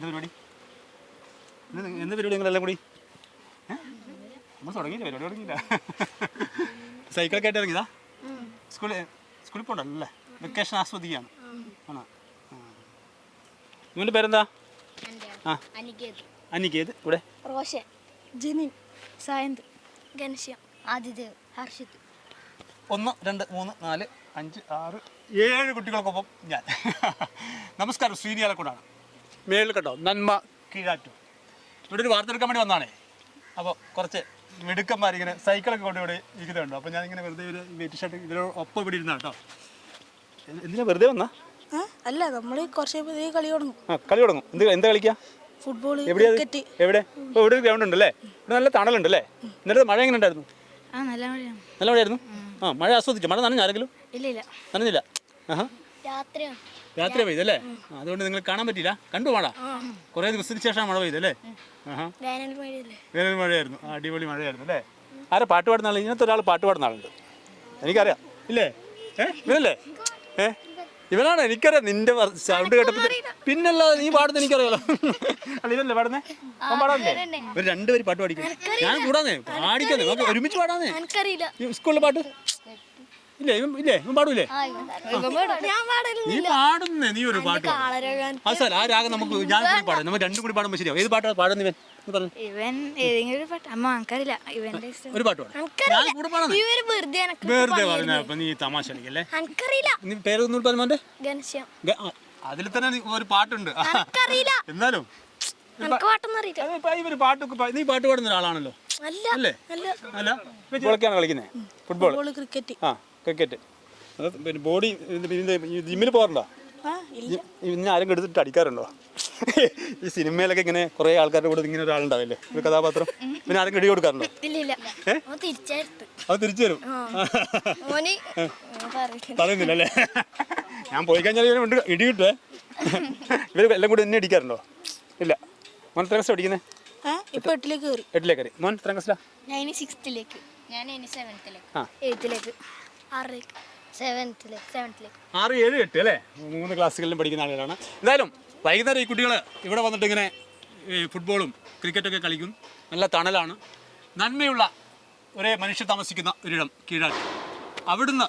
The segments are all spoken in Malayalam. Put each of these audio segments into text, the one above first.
എന്താ പരിപാടി? എന്ത് പരിപാടി നിങ്ങളെല്ലാം കൂടി? നമ്മൾ തുടങ്ങിയില്ല? പരിപാടി തുടങ്ങിയില്ല. സൈക്കിളൊക്കെ ആയിട്ട് ഇറങ്ങിയതാ? സ്കൂളിൽ സ്കൂളിൽ പോകണ്ടല്ലേ വെക്കേഷൻ ആസ്വദിക്കുകയാണ്. ആണോ. നിങ്ങളുടെ പേരെന്താ? ആ. അനികേത്. ഇവിടെ? റോഷൻ. ജിനിൻ സായന്ത്. ഗണശ്യം ആദിദേവ് ഹർഷിത്. ഒന്ന് രണ്ട് മൂന്ന് നാല് അഞ്ച് ആറ് ഏഴ് കുട്ടികൾക്കൊപ്പം ഞാൻ. നമസ്കാരം. ശ്രീനിയാലക്കൂടാണ് മേളിൽ കേട്ടോ. നന്മ. കീഴാറ്റു ഇവിടെ ഒരു വാർത്തെടുക്കാൻ വേണ്ടി വന്നാണേ. അപ്പോൾ കുറച്ച് മിടുക്കന്മാരിങ്ങനെ സൈക്കിളൊക്കെ കൊണ്ട് ഇവിടെ ഇരിക്കുന്നുണ്ടോ. അപ്പോൾ ഞാനിങ്ങനെ വെറുതെ ഒരു വെയിറ്റ് ഷർട്ട് ഇതിനോട് ഒപ്പം ഇവിടെ ഇരുന്ന കേട്ടോ എന്ത്- എന്തിനാ വെറുതെ വന്നാ? അല്ല നമ്മൾ കുറച്ച് കളി തുടങ്ങും. കളി തുടങ്ങും. എന്ത് എന്താ കളിക്കുക ഫുട്ബോൾ? ക്രിക്കറ്റ്. എവിടെ? ഇപ്പോൾ ഇവിടെ ഒരു ഗ്രൗണ്ട് ഉണ്ടല്ലേ? ഇവിടെ നല്ല തണലുണ്ട് അല്ലേ എന്നിട്ട് മഴ എങ്ങനെ ഉണ്ടായിരുന്നു? നല്ല മഴയായിരുന്നു? ആ മഴ ആസ്വദിച്ചു? മഴ നനഞ്ഞാരെങ്കിലും ഇല്ല ഇല്ല. നനഞ്ഞില്ല? ആഹാ. രാത്രി പെയ്തല്ലേ അല്ലേ? അതുകൊണ്ട് നിങ്ങൾ കാണാൻ പറ്റില്ല കണ്ടു മഴ കുറേ ദിവസത്തിന് ശേഷം മഴ പെയ്തല്ലേ? അല്ലേ വേനൽ മഴയായിരുന്നു. അടിപൊളി മഴയായിരുന്നു അല്ലേ? ആരെ പാട്ട് പാടുന്ന ആൾ ഇങ്ങനത്തെ ഒരാൾ പാട്ട് പാടുന്ന ആളുണ്ട്. എനിക്കറിയാം. ഇല്ലേ? ഏ? ഇവനല്ലേ? ഏ? ഇവനാണ്? എനിക്കറിയാം. നിന്റെ സൗണ്ട് കേട്ടപ്പോൾ പിന്നല്ല നീ പാടുന്ന എനിക്കറിയാലോ. അല്ല ഇവനല്ലേ പാടുന്നേ? അവൻ പാടാറില്ലേ? ഒരു രണ്ടുപേര് പാട്ട് പാടിക്കും ഞാൻ കൂടാന്നേ പാടിക്കാന്നേ ഒരുമിച്ച് പാടാന്നേ സ്കൂളിലെ പാട്ട്? ഇല്ലേ ഇവൻ ഇല്ലേ ഇവൻ പാടൂലേ? നീ പാടുന്നേ നീ ഒരു പാട്ട് പാട്. ആ രാഗം നമുക്ക് ഞാൻ കൂടി പാടാം. നമ്മൾ രണ്ടും കൂടി പാടുമ്പോൾ ശരിയാവും. ഏത് പാട്ടാ പാടുന്ന ഇവൻ? ഇവൻ ഏതെങ്കിലും ഒരു പാട്ട്. അമ്മ എനിക്കറിയില്ല ഇവന്റെ ഒരു പാട്ട് പാടാം. വെറുതെ പറഞ്ഞ നീ തമാശ എനിക്കറിയില്ല ഗണശ്യം അതിൽ തന്നെ ഒരു പാട്ടുണ്ട്. എന്നാലും എനിക്ക് പാട്ടൊന്നും അറിയില്ല. ഇപ്പൊ ഈ പാട്ടൊക്കെ പാ- നീ പാട്ട് പാടുന്ന ഒരാളാണല്ലോ. അല്ല. അല്ലേ? കളിക്കുന്നത്. Football football cricket. ആ. ക്രിക്കറ്റ് പിന്നെ ബോഡി ജിമ്മിൽ പോകാറുണ്ടോ? ഇന്ന് ആരും എടുത്തിട്ട് അടിക്കാറുണ്ടോ? ഈ സിനിമയിലൊക്കെ ഇങ്ങനെ കുറെ ആൾക്കാരുടെ കൂടെ ഇങ്ങനെ ഒരാളുണ്ടാവില്ലേ? ഒരു കഥാപാത്രം. പിന്നെ ആരും കിടി കൊടുക്കാറുണ്ടോ? അത് തിരിച്ചു തരും. പറയുന്നില്ല അല്ലേ ഞാൻ പോയി കഴിഞ്ഞാൽ ഇവനെ ഇടി കിട്ടുവേ. ഇവർ എല്ലാം കൂടി എന്നെ അടിക്കാറുണ്ടോ ഇല്ല. മോൻ എത്ര ക്ലാസ് ഇപ്പൊ എട്ടിലേക്ക് കയറി മോൻ എത്ര ക്ലാസ്സിലാ ഞാൻ സിക്സ്ത്തിലേക്ക് ഞാൻ സെവൻത്തിലേക്ക് ആ. എയ്ത്തിലേക്ക് ആറിലേക്ക് സെവൻത്തിലേക്ക് സെവൻത്തിലേക്ക് ആറ് ഏഴ് എട്ട് അല്ലേ? മൂന്ന് ക്ലാസ്സുകളിലും പഠിക്കുന്ന ആളുകളാണ്. എന്തായാലും വൈകുന്നേരം ഈ കുട്ടികൾ ഇവിടെ വന്നിട്ട് ഇങ്ങനെ ഫുട്ബോളും ക്രിക്കറ്റൊക്കെ കളിക്കും. നല്ല തണലാണ്. നന്മയുള്ള ഒരേ മനുഷ്യ താമസിക്കുന്ന ഒരിടം കീഴാട്ടി അവിടുന്ന്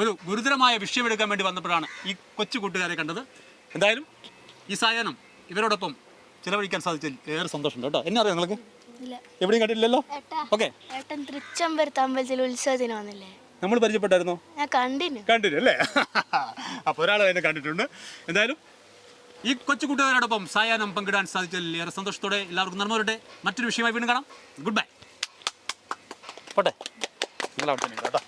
ഒരു ഗുരുതരമായ വിഷയമെടുക്കാൻ വേണ്ടി വന്നപ്പോഴാണ് ഈ കൊച്ചു കൂട്ടുകാരെ കണ്ടത്. എന്തായാലും ഈ സായാഹ്നം ഇവരോടൊപ്പം ചിലവഴിക്കാൻ സാധിച്ചതിൽ ഏറെ സന്തോഷമുണ്ട് കേട്ടോ. എന്നെ അറിയാം നിങ്ങൾക്ക്? എവിടെയും കണ്ടിട്ടില്ലല്ലോ? ഓക്കെ ഏട്ടൻ തൃച്ചമ്പരത്ത് അമ്പലത്തിൽ ഉത്സവത്തിന് വന്നില്ലേ? നമ്മൾ പരിചയപ്പെട്ടായിരുന്നോ? കണ്ടിരുന്നു കണ്ടിന്. അല്ലേ? അപ്പൊ ഒരാൾ എന്നെ കണ്ടിട്ടുണ്ട്. എന്തായാലും ഈ കൊച്ചു കൂട്ടുകാരോടൊപ്പം സായാഹ്നം പങ്കിടാൻ സാധിച്ചതിൽ ഏറെ സന്തോഷത്തോടെ എല്ലാവർക്കും നന്മ വരട്ടെ. മറ്റൊരു വിഷയമായി വീണ്ടും കാണാം. ഗുഡ് ബൈ പോട്ടെ. നിങ്ങൾ അവിടെ തന്നെ കേട്ടോ.